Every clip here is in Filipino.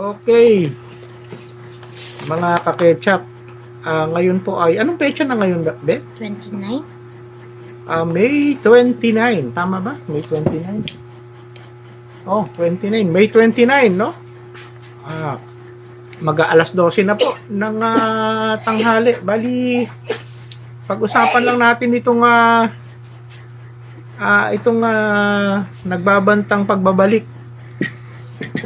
Okay. Mga kaketchup, ah, ngayon po ay, anong pecha na ngayon, Be? 29? Ah, May 29. Tama ba? May 29. Oh, 29. May 29, no? Ah, mag-aalas 12 na po ng ah, tanghali. Bali, pag-usapan lang natin itong ah, ah, itong ah, nagbabantang pagbabalik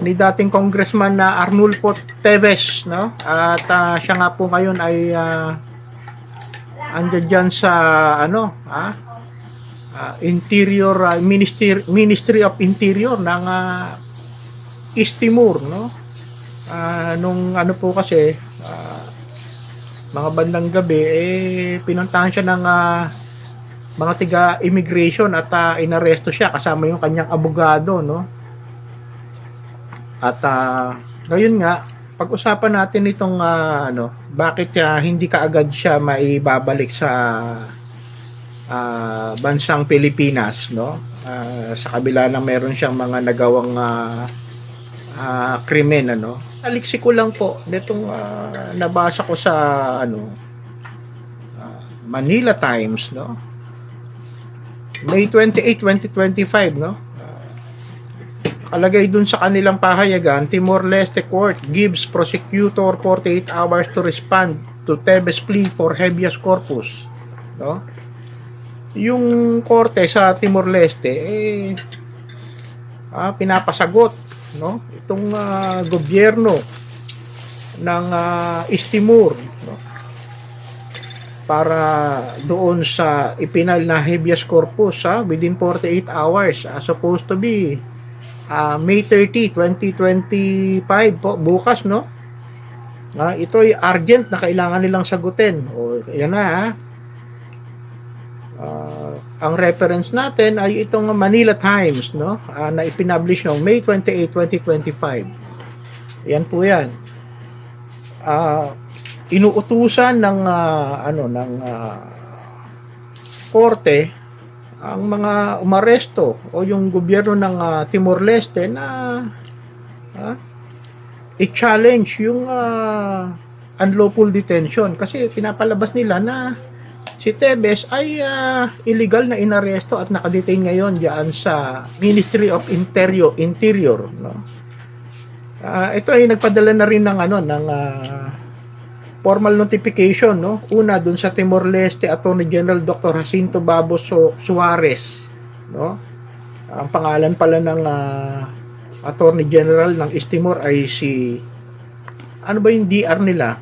ni dating congressman na Arnulfo Teves, no? At ah, siya nga po ngayon ay ah, andyan dyan sa ano, ah, ah, Interior ah, Ministry Ministry of Interior ng ah, East Timor, no? Ah, nung ano po kasi ah, mga bandang gabi eh pinuntahan siya ng ah, mga tiga immigration at ah, inaresto siya kasama yung kanyang abogado, no? At ah, ngayon nga pag-usapan natin itong ah, ano, bakit ah, hindi kaagad siya maibabalik sa ah, bansang Pilipinas, no? Ah, sa kabila na meron siyang mga nagawang ah, ah, krimen, ano? Aliksi ko lang po nitong ah, nabasa ko sa ano ah, Manila Times, no? May 28, 2025, no? Kalagay dun sa kanilang pahayagan, Timor-Leste Court gives prosecutor 48 hours to respond to Tebes plea for habeas corpus. No? Yung korte sa Timor-Leste, eh, ah, pinapasagot no? itong ah, gobyerno ng ah, East Timor no? para doon sa ipinal na habeas corpus ha, within 48 hours as supposed to be ah, May 30, 2025 po, bukas, no? Ah, ito ay urgent na kailangan nilang sagutin. O, yan na, ha? Ah, ang reference natin ay itong Manila Times, no? Ah, na ipinablish noong May 28, 2025. Yan po yan. Ah, inuutusan ng ah, ano ng ah, korte ang mga umaresto o yung gobyerno ng ah, Timor-Leste na ah, i-challenge yung ah, unlawful detention. Kasi pinapalabas nila na si Tebes ay ah, illegal na inaresto at nakadetain ngayon diyan sa Ministry of Interior Interior no? Ah, ito ay nagpadala na rin ng ano ng ah, formal notification no? Una dun sa Timor Leste Attorney General Dr. Jacinto Babo Su- Suarez no? Ang pangalan pala ng ah, Attorney General ng East Timor ay si ano ba yung DR nila?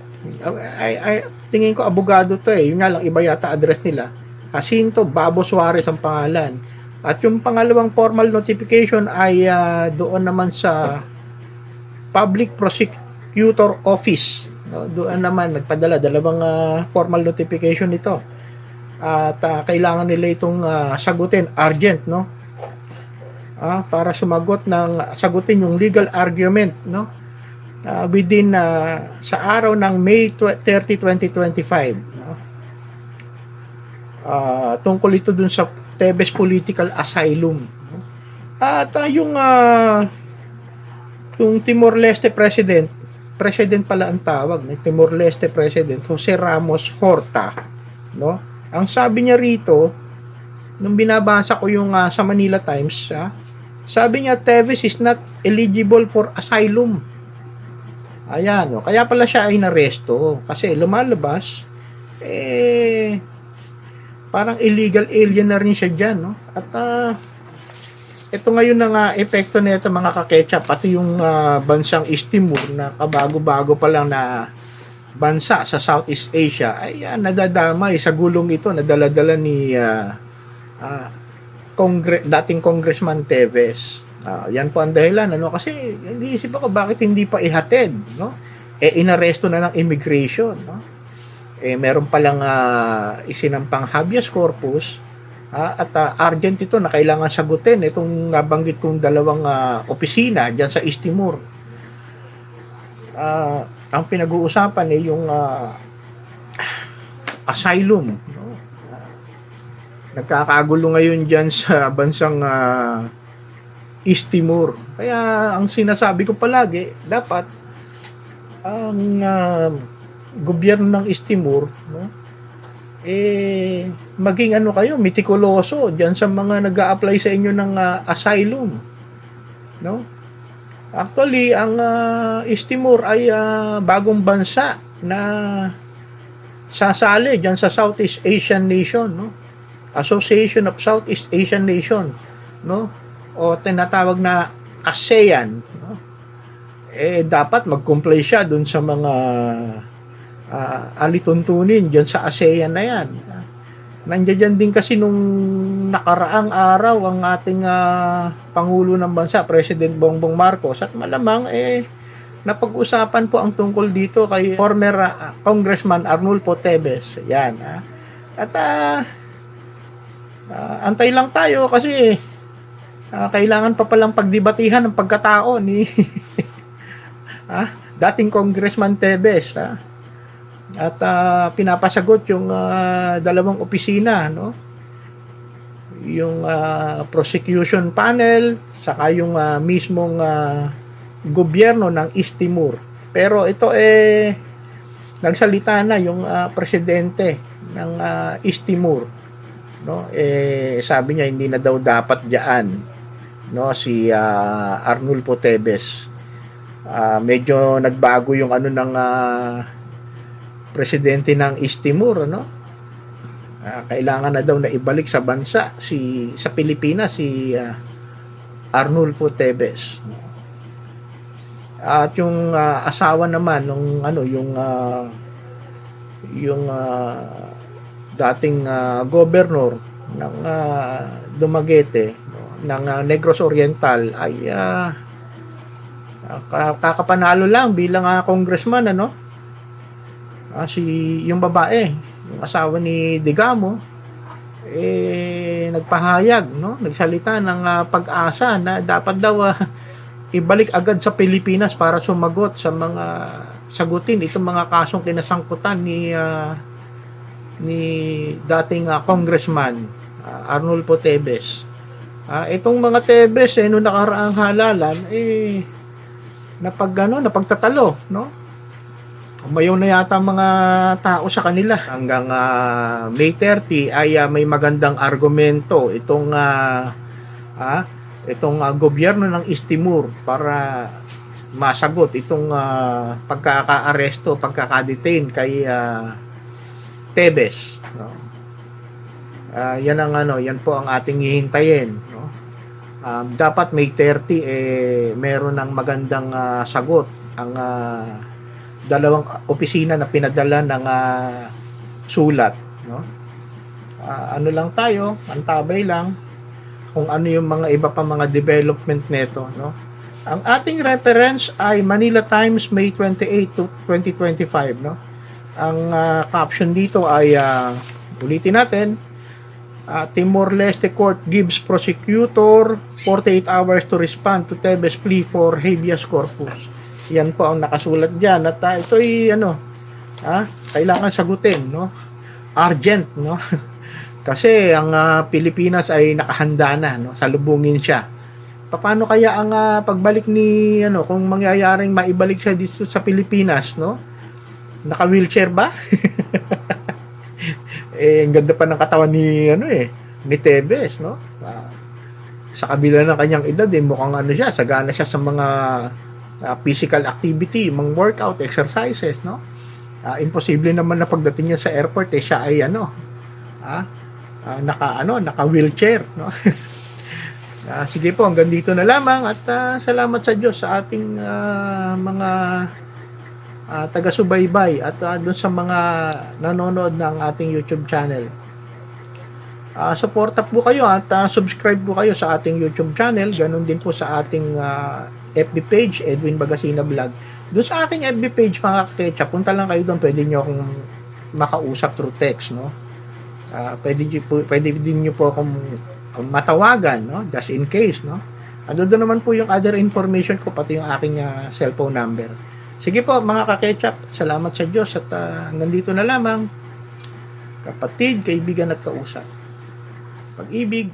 Ay, ay tingin ko abogado to eh. Yun nga lang iba yata address nila. Jacinto Babo Suarez ang pangalan. At yung pangalawang formal notification ay ah, doon naman sa Public Prosecutor Office No, doon naman nagpadala dalawang ah, formal notification nito. At ah, kailangan nila itong ah, sagutin urgent no. Ah, para sumagot ng sagutin yung legal argument no. Ah, within ah, sa araw ng May tw- 30, 2025 no. Ah, tungkol ito dun sa Tebes Political Asylum. No? At ah, yung ah, yung Timor Leste President president pala ang tawag ng Timor Leste President Jose Ramos Horta no? Ang sabi niya rito nung binabasa ko yung ah, sa Manila Times ah, sabi niya Teves is not eligible for asylum. Ayan no kaya pala siya ay naresto kasi lumalabas eh parang illegal alien na rin siya diyan no? At ah, ito ngayon na nga epekto nito mga kaketchup pati yung ah, bansang East Timor na kabago-bago pa lang na bansa sa Southeast Asia ay ah, nadadamay sa gulong ito na dala-dala ni ah, ah, Congre- dating Congressman Teves. Ah, yan po ang dahilan ano kasi hindi isip ako bakit hindi pa ihatid no? Eh inaresto na ng immigration no? Eh meron pa lang ah, isinampang habeas corpus Ah, at ah, urgent ito na kailangan sagutin itong nabanggit kong dalawang ah, opisina diyan sa East Timor. Ah, ang pinag-uusapan ay yung ah, asylum. No? Nagkakagulo ngayon diyan sa bansang ah, East Timor. Kaya ang sinasabi ko palagi, dapat ang ah, gobyerno ng Istimor, no? Eh, maging ano kayo, mitikuloso diyan sa mga nag apply sa inyo ng ah, asylum. No? Actually, ang ah, Istimor ay ah, bagong bansa na sasali diyan sa Southeast Asian Nation, no? Association of Southeast Asian Nation, no? O tinatawag na ASEAN, no? Eh dapat mag-comply siya dun sa mga ah, alituntunin diyan sa ASEAN na 'yan. Nandiyan dyan din kasi nung nakaraang araw ang ating ah, Pangulo ng Bansa, President Bongbong Marcos at malamang eh napag-usapan po ang tungkol dito kay former ah, Congressman Arnulfo Tevez. Yan. ah. At ah, ah, antay lang tayo kasi ah, kailangan pa palang pagdibatihan ng pagkatao ni ah, dating Congressman Tevez. Ah. At ah, pinapasagot yung ah, dalawang opisina, no? Yung ah, prosecution panel, saka yung ah, mismong ah, gobyerno ng East Timor. Pero ito eh nagsalita na yung ah, presidente ng ah, East Timor, no? Eh sabi niya hindi na daw dapat diyan, no, si ah, Arnulfo Tevez. Ah, medyo nagbago yung ano ng ah, presidente ng East Timor, no? Ah, kailangan na daw na ibalik sa bansa si sa Pilipinas si ah, Arnulfo Tevez. At yung ah, asawa naman nung ano yung ah, yung ah, dating ah, governor ng ah, Dumaguete ng ah, Negros Oriental ay ka- kakapanalo lang bilang ah, congressman ano Ah, si yung babae, yung asawa ni Digamo, eh nagpahayag, no? Nagsalita ng ah, pag-asa na dapat daw ah, ibalik agad sa Pilipinas para sumagot sa mga sagutin itong mga kasong kinasangkutan ni ah, ni dating ah, congressman ah, Arnulfo Tevez. Ah, itong mga Tevez eh noong nakaraang halalan eh napag ano, napagtatalo, no? Umayaw na yata mga tao sa kanila. Hanggang ah, May 30 ay ah, may magandang argumento itong ah, ah, itong ah, gobyerno ng East Timor para masagot itong ah, pagkaka-aresto, pagkaka-detain kay ah, Tebes. No? Ah, yan ang ano, yan po ang ating hihintayin. No? Um, dapat May 30 eh meron ng magandang ah, sagot ang ah, dalawang opisina na pinadala ng ah, sulat no? Ah, ano lang tayo antabay lang kung ano yung mga iba pa mga development nito no? Ang ating reference ay Manila Times May 28 to 2025 no? Ang ah, caption dito ay ah, ulitin natin. Ah, Timor-Leste Court gives prosecutor 48 hours to respond to Tebes plea for habeas corpus. Yan po ang nakasulat diyan at ah, ito ay ano, ah, kailangan sagutin, no? Urgent, no? Kasi ang ah, Pilipinas ay nakahanda na, no? Salubungin siya. Paano kaya ang ah, pagbalik ni ano kung mangyayaring maibalik siya dito sa Pilipinas, no? Naka-wheelchair ba? eh, ang ganda pa ng katawan ni, ano eh, ni Tevez, no? Ah, sa kabila ng kanyang edad, eh, mukhang ano siya, sagana siya sa mga ah, physical activity, mga workout, exercises, no? Ah, imposible naman na pagdating niya sa airport, eh, siya ay ano, ah, ah, naka, ano, naka wheelchair, no? Ah, sige po, hanggang dito na lamang at ah, salamat sa Diyos sa ating ah, mga ah, taga-subaybay at ah, dun sa mga nanonood ng ating YouTube channel. Ah, suporta po kayo at ah, subscribe po kayo sa ating YouTube channel. Ganun din po sa ating ah, FB page, Edwin Bagasina Vlog. Doon sa aking FB page, mga kaketcha, punta lang kayo doon. Pwede nyo akong makausap through text, no? Ah, pwede, pwede din nyo po akong matawagan, no? Just in case, no? Ando doon naman po yung other information ko, pati yung aking ah, cellphone number. Sige po mga kaketchup, salamat sa Diyos at uh, hanggang dito na lamang. Kapatid, kaibigan at kausap. Pag-ibig,